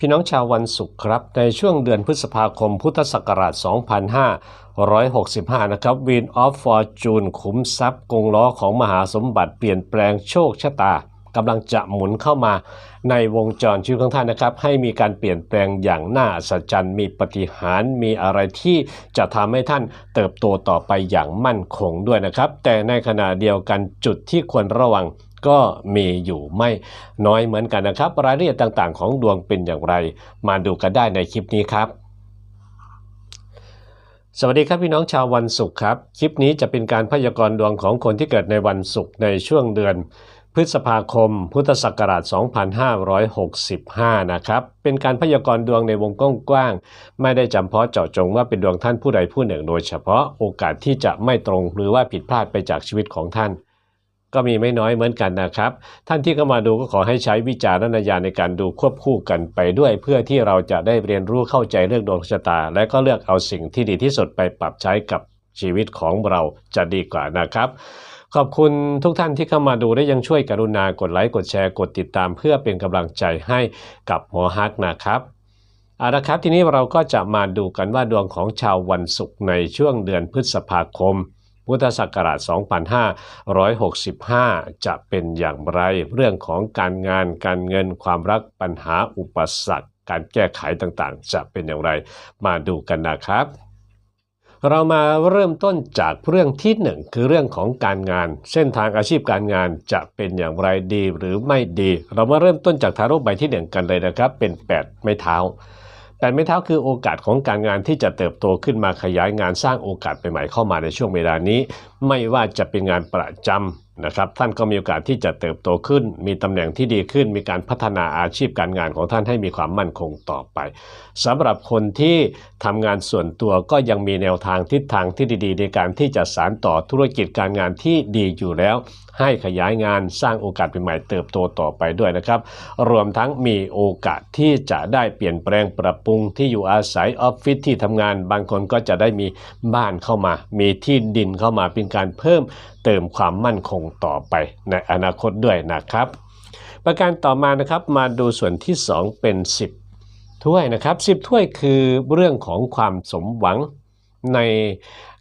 พี่น้องชาววันศุกร์ครับ ในช่วงเดือนพฤษภาคมพุทธศักราช 2565 นะครับวินออฟฟอร์จูนขุมทรัพย์กงล้อของมหาสมบัติเปลี่ยนแปลงโชคชะตากำลังจะหมุนเข้ามาในวงจรชีวิตของท่านนะครับ ให้มีการเปลี่ยนแปลงอย่างน่าอัศจรรย์มีปฏิหารมีอะไรที่จะทำให้ท่านเติบโตต่อไปอย่างมั่นคงด้วยนะครับ แต่ในขณะเดียวกันจุดที่ควรระวัง ก็มีอยู่ไม่น้อยเหมือนกันนะครับ รายละเอียดต่างๆ ของดวงเป็นอย่างไร มาดูกันได้ในคลิปนี้ครับ สวัสดีครับพี่น้องชาววันศุกร์ครับ คลิปนี้จะเป็นการพยากรณ์ดวงของคนที่เกิดในวันศุกร์ในช่วงเดือน พฤษภาคม พุทธศักราช 2565 นะครับ เป็นการพยากรณ์ดวงในวงกว้างๆไม่ได้จำเพาะเจาะจงว่าเป็นดวงท่านผู้ใดผู้หนึ่งโดยเฉพาะโอกาสที่จะไม่ตรงหรือว่าผิดพลาดไปจากชีวิตของท่าน ก็มีไม่น้อยเหมือนกันนะครับ ท่านที่เข้ามาดูก็ขอให้ใช้วิจารณญาณในการดูควบคู่กันไปด้วย เพื่อที่เราจะได้เรียนรู้เข้าใจเรื่องดวงชะตา และก็เลือกเอาสิ่งที่ดีที่สุดไปปรับใช้กับชีวิตของเราจะดีกว่านะครับขอบคุณทุกท่านที่เข้ามาดูและยังช่วยกรุณากดไลค์กดแชร์กดติดตาม เพื่อเป็นกำลังใจให้กับหมอฮักนะครับเอาละครับทีนี้เราก็จะมาดูกันว่าดวงของชาววันศุกร์ในช่วงเดือนพฤษภาคม พุทธศักราช 2565 จะเป็นอย่างไร เรื่องของการงานการเงินความรักปัญหาอุปสรรค การแก้ไขต่างๆ จะเป็นอย่างไร มาดูกันนะครับเรามาเริ่มต้นจากเรื่องที่หนึ่งคือเรื่องของการงาน เส้นทางอาชีพการงานจะเป็นอย่างไรดีหรือไม่ดี เรามาเริ่มต้นจากทาโร่ใบที่หนึ่งกันเลยนะครับ เป็น 8 ไม้เท้า แต่ไม่เท้าคือโอกาสของการงานที่จะเติบโตขึ้นมาขยายงานสร้างโอกาสใหม่ๆเข้ามาในช่วงเวลานี้ ไม่ว่าจะเป็นงานประจำ นะครับท่านก็มีโอกาสที่จะเติบโตขึ้น มีตำแหน่งที่ดีขึ้น มีการพัฒนาอาชีพการงานของท่านให้มีความมั่นคงต่อไปสำหรับคนที่ทำงานส่วนตัวก็ยังมีแนวทางทิศทางที่ดีๆ ในการที่จะสานต่อธุรกิจการงานที่ดีอยู่แล้ว ให้ขยายงานสร้างโอกาสใหม่ๆเติบโตต่อไปด้วยนะครับ รวมทั้งมีโอกาสที่จะได้เปลี่ยนแปลงปรับปรุงที่อยู่อาศัยออฟฟิศที่ทำงาน บางคนก็จะได้มีบ้านเข้ามา มีที่ดินเข้ามาเป็นการเพิ่ม เติมความมั่นคงต่อไปในอนาคตด้วยนะครับ ประการต่อมานะครับมาดูส่วนที่ 2 เป็น 10 ถ้วยนะครับ 10 ถ้วยคือเรื่องของความสมหวังใน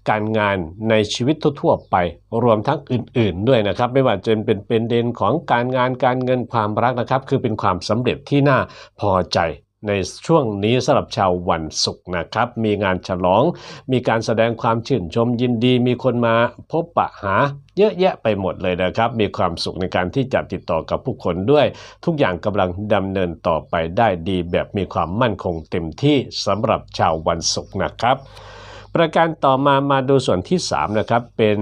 การงานในชีวิตทั่วๆไป รวมทั้งอื่น ๆ ด้วยนะครับ ไม่ว่าจะเป็นเป็นเด่นของการงานการเงินความรักนะครับ คือเป็นความสำเร็จที่น่าพอใจ ในช่วงนี้สำหรับชาววันศุกร์นะครับ มีงานฉลอง มีการแสดงความชื่นชมยินดี มีคนมาพบปะหา เยอะแยะไปหมดเลยนะครับ มีความสุขในการที่จะติดต่อกับผู้คนด้วย ทุกอย่างกำลังดำเนินต่อไปได้ดีแบบมีความมั่นคงเต็มที่สำหรับชาววันศุกร์นะครับ ประการต่อมามาดูส่วนที่ 3 นะครับ เป็น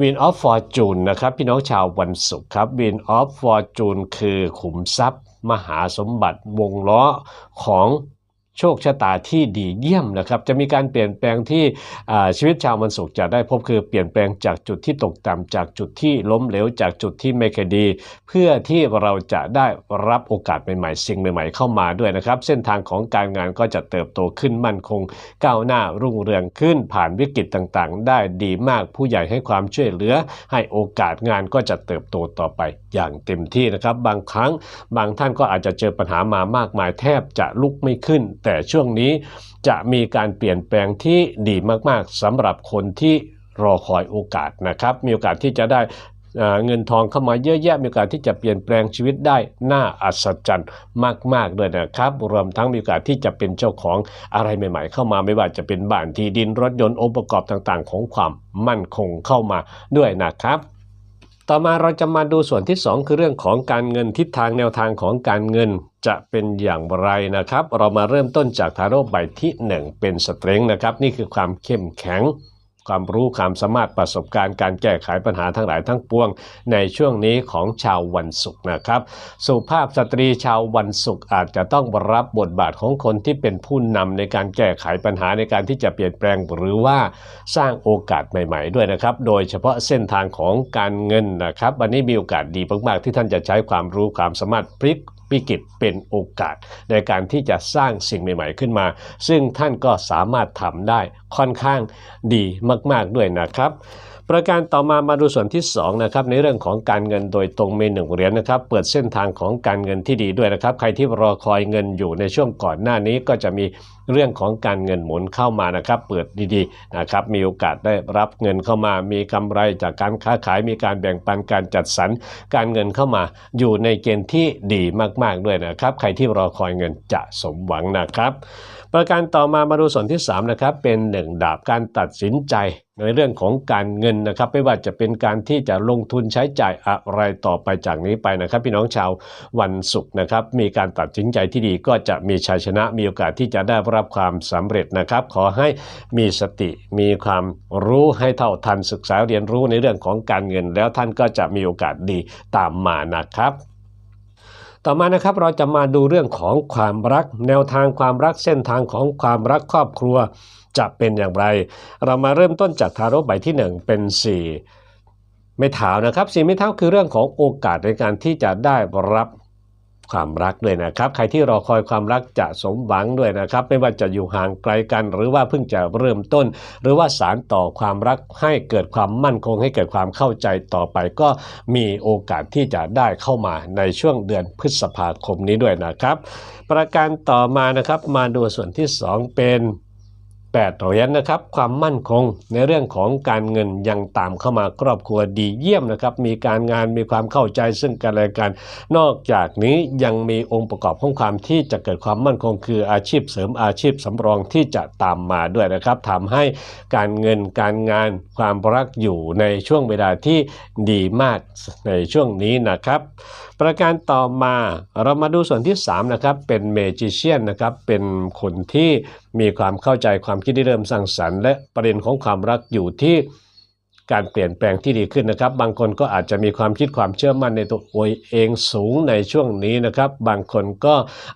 Win of Fortune นนะครับพี่น้องชาววันศุกร์ครับ Win of Fortune คือขุมทรัพย์ มหาสมบัติวงล้อของ โชคชะตาที่ดีเยี่ยมนะครับจะมีการเปลี่ยนแปลงที่ชีวิตชาววันศุกร์จะได้พบคือเปลี่ยนแปลงจากจุดที่ตกต่ำจากจุดที่ล้มเหลวจากจุดที่ไม่เคยดี เพื่อที่เราจะได้รับโอกาสใหม่ๆสิ่งใหม่ ๆ เข้ามาด้วยนะครับ เส้นทางของการงานก็จะเติบโตขึ้นมั่นคง ก้าวหน้ารุ่งเรืองขึ้นผ่านวิกฤตต่างๆ ได้ดีมากผู้ใหญ่ให้ความช่วยเหลือ ให้โอกาสงานก็จะเติบโตต่อไปอย่างเต็มที่นะครับ บางครั้งบางท่านก็อาจจะเจอปัญหามามากมายแทบจะลุกไม่ขึ้นแต่แต่ช่วงนี้จะมีการเปลี่ยนแปลงที่ดีมากๆสำหรับคนที่รอคอยโอกาสนะครับ มีโอกาสที่จะได้เงินทองเข้ามาเยอะแยะมีโอกาสที่จะเปลี่ยนแปลงชีวิตได้น่าอัศจรรย์มากๆด้วยนะครับ รวมทั้งมีโอกาสที่จะเป็นเจ้าของอะไรใหม่ ๆ เข้ามาไม่ว่าจะเป็นบ้านที่ดินรถยนต์องค์ประกอบต่างๆ ของความมั่นคงเข้ามาด้วยนะครับ ต่อมาเราจะมาดูส่วนที่ 2 คือเรื่องของการเงินทิศทางแนวทางของการเงินจะเป็นอย่างไรนะครับ เรามาเริ่มต้นจากทาโร่ใบที่ 1 เป็นสเตรงนะครับ นี่คือความเข้มแข็ง ความรู้ความสามารถประสบการณ์การแก้ไขปัญหาทั้งหลายทั้งปวง ในช่วงนี้ของชาววันศุกร์นะครับ สุภาพสตรีชาววันศุกร์อาจจะต้องรับบทบาทของคนที่เป็นผู้นำในการแก้ไขปัญหาในการที่จะเปลี่ยนแปลงหรือว่าสร้างโอกาสใหม่ ๆ ด้วยนะครับ โดยเฉพาะเส้นทางของการเงินนะครับ วันนี้มีโอกาสดีมากๆที่ท่านจะใช้ความรู้ความสามารถพลิก วิกฤตเป็นโอกาส ในการที่จะสร้างสิ่งใหม่ ๆ ขึ้นมา ซึ่งท่านก็สามารถทำได้ค่อนข้างดีมาก ๆด้วยนะครับ ประการต่อมามาดูส่วนที่2นะครับในเรื่องของการเงินโดยตรงมีหนึ่งเหรียญนะครับเปิดเส้นทางของการเงินที่ดีด้วยนะครับ ใครที่รอคอยเงินอยู่ในช่วงก่อนหน้านี้ก็จะมีเรื่องของการเงินหมุนเข้ามานะครับ เปิดดีๆนะครับมีโอกาสได้รับเงินเข้ามา มีกำไรจากการค้าขายมีการแบ่งปันการจัดสรรการเงินเข้ามาอยู่ในเกณฑ์ที่ดีมากๆด้วยนะครับ ใครที่รอคอยเงินจะสมหวังนะครับ ประการต่อมามาดูส่วนที่3นะครับเป็นหนึ่งดาบการตัดสินใจในเรื่องของการเงินนะครับ ไม่ว่าจะเป็นการที่จะลงทุนใช้จ่ายอะไรต่อไปจากนี้ไปนะครับ พี่น้องชาววันศุกร์นะครับ มีการตัดสินใจที่ดีก็จะมีชัยชนะมีโอกาสที่จะได้รับความสำเร็จนะครับ ขอให้มีสติมีความรู้ให้เท่าทันศึกษาเรียนรู้ในเรื่องของการเงิน แล้วท่านก็จะมีโอกาสดีตามมานะครับ ต่อมานะครับเราจะมาดูเรื่องของความรัก แนวทางความรักเส้นทางของความรักครอบครัวจะเป็นอย่างไร เรามาเริ่มต้นจากทารกใบที่ 1 เป็น 4 ไม่เท้านะครับสี่ไม่เท้าคือเรื่องของโอกาสในการที่จะได้รับ ความรักด้วยนะครับ ใครที่รอคอยความรักจะสมหวังด้วยนะครับ ไม่ว่าจะอยู่ห่างไกลกัน หรือว่าเพิ่งจะเริ่มต้น หรือว่าสารต่อความรักให้เกิดความมั่นคง ให้เกิดความเข้าใจต่อไป ก็มีโอกาสที่จะได้เข้ามาในช่วงเดือนพฤษภาคมนี้ด้วยนะครับ ประการต่อมานะครับมาดูส่วนที่ 2 เป็น 8 เหรียญนะครับความมั่นคงในเรื่องของการเงินยังตามเข้ามาครอบครัวดีเยี่ยมนะครับมีการงานมีความเข้าใจซึ่งกันและกัน นอกจากนี้ยังมีองค์ประกอบของความที่จะเกิดความมั่นคง คืออาชีพเสริมอาชีพสำรองที่จะตามมาด้วยนะครับทำให้การเงินการงานความรักอยู่ในช่วงเวลาที่ดีมากในช่วงนี้นะครับ ประการต่อมาเรามาดูส่วนที่3นะครับเป็นเมจิเชียนนะครับเป็นคนที่มีความเข้าใจความคิดที่เริ่มสร้างสรรค์ และประเด็นของความรักอยู่ที่การเปลี่ยนแปลงที่ดีขึ้นนะครับ บางคนก็อาจจะมีความคิดความเชื่อมั่นในตัวเองสูงในช่วงนี้นะครับ บางคนก็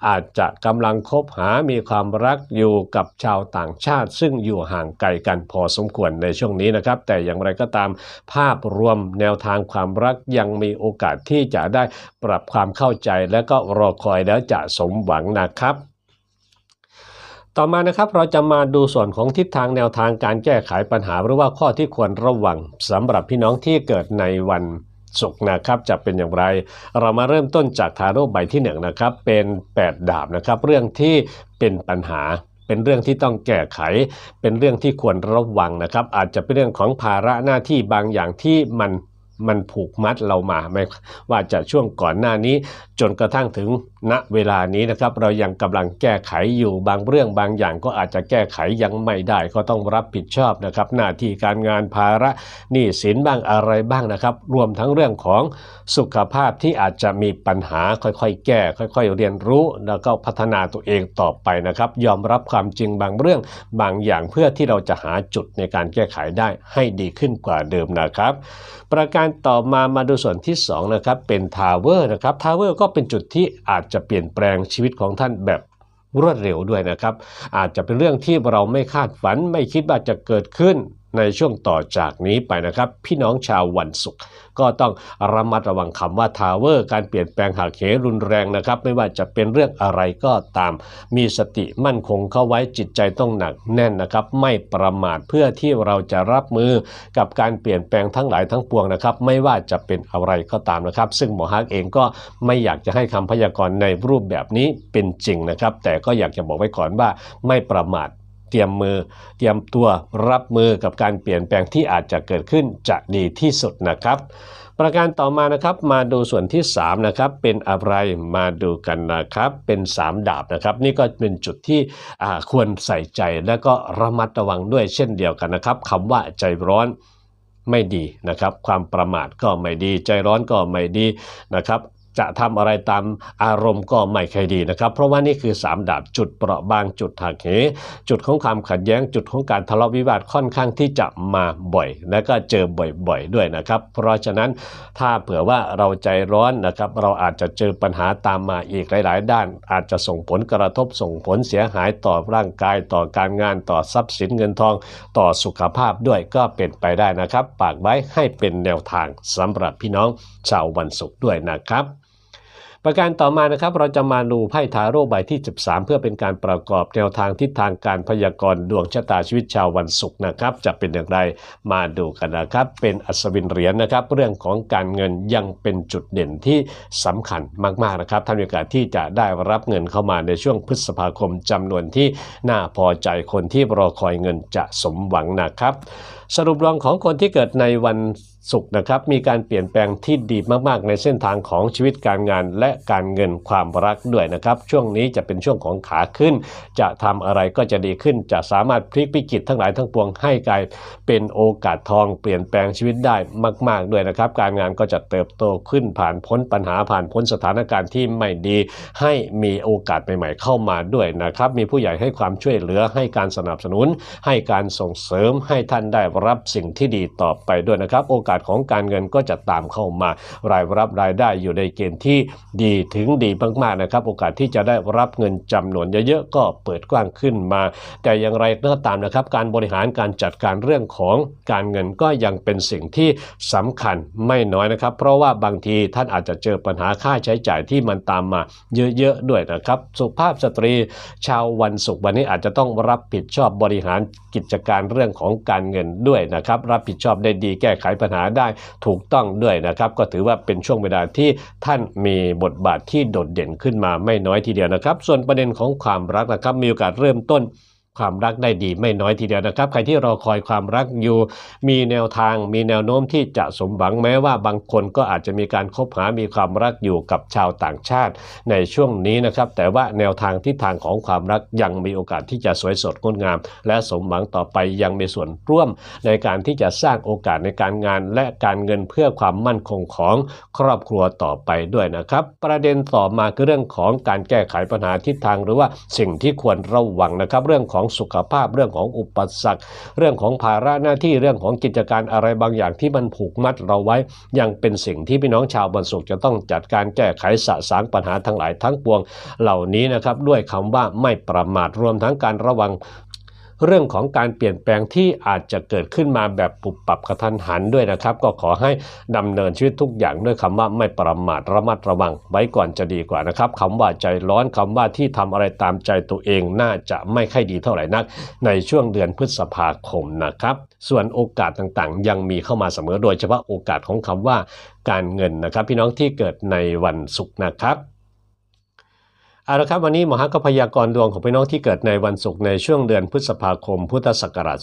อาจจะกำลังคบหา มีความรักอยู่กับชาวต่างชาติ ซึ่งอยู่ห่างไกลกันพอสมควรในช่วงนี้นะครับ แต่อย่างไรก็ตามภาพรวมแนวทางความรักยังมีโอกาสที่จะได้ปรับความเข้าใจและก็รอคอยแล้วจะสมหวังนะครับ ต่อมานะครับเราจะมาดูส่วนของทิศทางแนวทางการแก้ไขปัญหา หรือว่าข้อที่ควรระวังสำหรับพี่น้องที่เกิดในวันศุกร์นะครับจะเป็นอย่างไร เรามาเริ่มต้นจากทาโร่ใบที่1นนะครับเป็น 8 ดาบนะครับ เรื่องที่เป็นปัญหาเป็นเรื่องที่ต้องแก้ไข เป็นเรื่องที่ควรระวังนะครับ อาจจะเป็นเรื่องของภาระหน้าที่บางอย่างที่มันมันผูกมัดเรามาไม่ว่าจะช่วงก่อนหน้านี้ จนกระทั่งถึง ณเวลานี้นะครับเรายังกำลังแก้ไขอยู่บางเรื่องบางอย่างก็อาจจะแก้ไขยังไม่ได้ก็ต้องรับผิดชอบนะครับ หน้าที่การงานภาระหนี้สินบ้างอะไรบ้างนะครับ รวมทั้งเรื่องของสุขภาพที่อาจจะมีปัญหาค่อยๆ แก้ ค่อย ๆ เรียนรู้แล้วก็พัฒนาตัวเองต่อไปนะครับ ยอมรับความจริงบางเรื่องบางอย่างเพื่อที่เราจะหาจุดในการแก้ไขได้ให้ดีขึ้นกว่าเดิมนะครับ ประการต่อมามาดูส่วนที่2นะครับเป็นทาวเวอร์นะครับทาวเวอร์ก็เป็นจุดที่อาจจะเปลี่ยนแปลงชีวิตของท่านแบบรวดเร็วด้วยนะครับ อาจจะเป็นเรื่องที่เราไม่คาดฝันไม่คิดว่าจะเกิดขึ้นในช่วงต่อจากนี้ไปนะครับ พี่น้องชาววันศุกร์ ก็ต้องระมัดระวังคำว่าทาวเวอร์การเปลี่ยนแปลงหักเหรุนแรงนะครับ ไม่ว่าจะเป็นเรื่องอะไรก็ตาม มีสติมั่นคงเข้าไว้จิตใจต้องหนักแน่นนะครับ ไม่ประมาทเพื่อที่เราจะรับมือกับการเปลี่ยนแปลงทั้งหลายทั้งปวงนะครับ ไม่ว่าจะเป็นอะไรก็ตามนะครับ ซึ่งหมอฮักเองก็ไม่อยากจะให้คำพยากรณ์ในรูปแบบนี้เป็นจริงนะครับ แต่ก็อยากจะบอกไว้ก่อนว่าไม่ประมาท ตรียมมือ เตรียมตัวรับมือกับการเปลี่ยนแปลงที่อาจจะเกิดขึ้นจะดีที่สุดนะครับ ประการต่อมานะครับมาดูส่วนที่3นะครับเป็นอะไรมาดูกันนะครับเป็น 3 ดาบนะครับนี่ก็เป็นจุดที่ควรใส่ใจและก็ระมัดระวังด้วยเช่นเดียวกันนะครับคำว่าใจร้อนไม่ดีนะครับ ความประมาทก็ไม่ดี ใจร้อนก็ไม่ดีนะครับ จะทำอะไรตามอารมณ์ก็ไม่ค่อยดีนะครับ เพราะว่านี่คือ 3 ดาบจุดเปราะบางจุดหักเห จุดของความขัดแย้งจุดของการทะเลาะวิวาทค่อนข้างที่จะมาบ่อย และก็เจอบ่อยๆด้วยนะครับ เพราะฉะนั้นถ้าเผื่อว่าเราใจร้อนนะครับ เราอาจจะเจอปัญหาตามมาอีกหลาย ๆ ด้าน อาจจะส่งผลกระทบส่งผลเสียหายต่อร่างกายต่อการงานต่อทรัพย์สินเงินทองต่อสุขภาพด้วยก็เป็นไปได้นะครับปากไว้ให้เป็นแนวทางสำหรับพี่น้องชาววันศุกร์ด้วยนะครับ ประการต่อมานะครับเราจะมาดูไพ่ทาโร่ใบที่ 13 เพื่อเป็นการประกอบแนวทางทิศทางการพยากรณ์ดวงชะตาชีวิตชาววันศุกร์นะครับ จะเป็นอย่างไรมาดูกันนะครับ เป็นอัศวินเหรียญนะครับ เรื่องของการเงินยังเป็นจุดเด่นที่สำคัญมากๆนะครับท่านมีโอกาสที่จะได้รับเงินเข้ามาในช่วงพฤษภาคมจำนวนที่น่าพอใจคนที่รอคอยเงินจะสมหวังนะครับสรุปรวมของคนที่เกิดในวันศุกร์นะครับ มีการเปลี่ยนแปลงที่ดีมากๆ ในเส้นทางของชีวิตการงาน และการเงินความรักด้วยนะครับ ช่วงนี้จะเป็นช่วงของขาขึ้น จะทำอะไรก็จะดีขึ้น จะสามารถพลิกวิกฤตทั้งหลายทั้งปวงให้กลายเป็นโอกาสทองเปลี่ยนแปลงชีวิตได้มาก ๆ ด้วยนะครับ การงานก็จะเติบโตขึ้นผ่านพ้นปัญหาผ่านพ้นสถานการณ์ที่ไม่ดี ให้มีโอกาสใหม่ ๆ เข้ามาด้วยนะครับ มีผู้ใหญ่ให้ความช่วยเหลือให้การสนับสนุน ให้การส่งเสริมให้ท่านได้รับสิ่งที่ดีต่อไปด้วยนะครับ โอกาสของการเงินก็จะตามเข้ามา รายรับรายได้อยู่ในเกณฑ์ที่ดีถึงดีมากๆนะครับ โอกาสที่จะได้รับเงินจำนวนเยอะๆก็เปิดกว้างขึ้นมา แต่อย่างไรก็ตามนะครับ การบริหารการจัดการเรื่องของการเงินก็ยังเป็นสิ่งที่สำคัญไม่น้อยนะครับ เพราะว่าบางทีท่านอาจจะเจอปัญหาค่าใช้จ่ายที่มันตามมาเยอะๆด้วยนะครับ สุภาพสตรีชาววันศุกร์วันนี้อาจจะต้องรับผิดชอบบริหารกิจการเรื่องของการเงินด้วยนะครับรับผิดชอบได้ดีแก้ไขปัญหาได้ถูกต้องด้วยนะครับ ก็ถือว่าเป็นช่วงเวลาที่ท่านมีบทบาทที่โดดเด่นขึ้นมาไม่น้อยทีเดียวนะครับ ส่วนประเด็นของความรักนะครับมีโอกาสเริ่มต้น ความรักได้ดีไม่น้อยทีเดียวนะครับ ใครที่รอคอยความรักอยู่ มีแนวทางมีแนวโน้มที่จะสมหวังแม้ว่าบางคนก็อาจจะมีการคบหามีความรักอยู่กับชาวต่างชาติในช่วงนี้นะครับ แต่ว่าแนวทางทิศทางของความรักยังมีโอกาสที่จะสวยสดงดงาม และสมหวังต่อไปยังมีส่วนร่วม ในการที่จะสร้างโอกาสในการงาน และการเงินเพื่อความมั่นคงของครอบครัวต่อไปด้วยนะครับ ประเด็นต่อมาคือเรื่องของการแก้ไขปัญหาทิศทางหรือว่าสิ่งที่ควรระวังนะครับเรื่องของสุขภาพ เรื่องของอุปสรรค เรื่องของภาระหน้าที่เรื่องของกิจการอะไรบางอย่างที่มันผูกมัดเราไว้ ยังเป็นสิ่งที่พี่น้องชาวบนสุขจะต้องจัดการแก้ไขสะสางปัญหาทั้งหลายทั้งปวงเหล่านี้นะครับด้วยคำว่าไม่ประมาทรวมทั้งการระวัง เรื่องของการเปลี่ยนแปลงที่อาจจะเกิดขึ้นมาแบบปุบปับกระทันหันด้วยนะครับ ก็ขอให้ดำเนินชีวิตทุกอย่างด้วยคำว่าไม่ประมาทระมัดระวัง ไว้ก่อนจะดีกว่านะครับคำว่าใจร้อนคำว่าที่ทำอะไรตามใจตัวเองน่าจะไม่ค่อยดีเท่าไหร่นัก ในช่วงเดือนพฤษภาคมนะครับส่วนโอกาสต่างๆ ยังมีเข้ามาเสมอโดยเฉพาะโอกาสของคำว่าการเงินนะครับ พี่น้องที่เกิดในวันศุกร์นะครับ เอาละครับวันนี้หมอฮักก็พยากรณ์ดวงของพี่น้องที่เกิดในวันศุกร์ในช่วงเดือนพฤษภาคม พุทธศักราช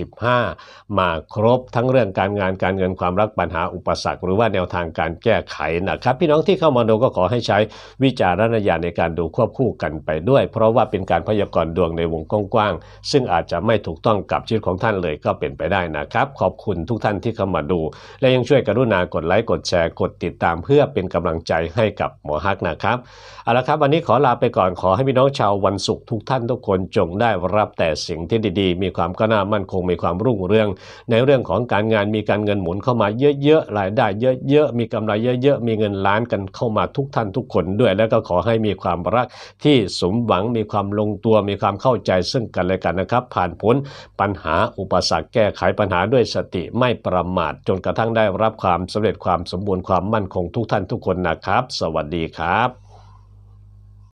2565 มาครบทั้งเรื่องการงานการเงินความรักปัญหาอุปสรรค หรือว่าแนวทางการแก้ไขนะครับ พี่น้องที่เข้ามาดูก็ขอให้ใช้วิจารณญาณในการดูควบคู่กันไปด้วย เพราะว่าเป็นการพยากรณ์ดวงในวงกว้างๆซึ่งอาจจะไม่ถูกต้องกับชีวิตของท่านเลยก็เป็นไปได้นะครับ ขอบคุณทุกท่านที่เข้ามาดู และยังช่วยกรุณากดไลค์กดแชร์กดติดตามเพื่อเป็นกำลังใจให้กับหมอฮักนะครับเอาละครับ วันนี้ขอลาไปก่อนขอให้พี่น้องชาววันศุกร์ทุกท่านทุกคนจงได้รับแต่สิ่งที่ดีๆ มีความก้าวหน้ามั่นคงมีความรุ่งเรือง ในเรื่องของการงานมีการเงินหมุนเข้ามาเยอะๆรายได้เยอะๆมีกำไรเยอะๆมีเงินล้านกันเข้ามาทุกท่านทุกคนด้วย แล้วก็ขอให้มีความรักที่สมหวังมีความลงตัวมีความเข้าใจซึ่งกันและกันนะครับ ผ่านพ้นปัญหาอุปสรรคแก้ไขปัญหาด้วยสติไม่ประมาทจนกระทั่งได้รับความสำเร็จความสมบูรณ์ความมั่นคงทุกท่านทุกคนนะครับ สวัสดีครับ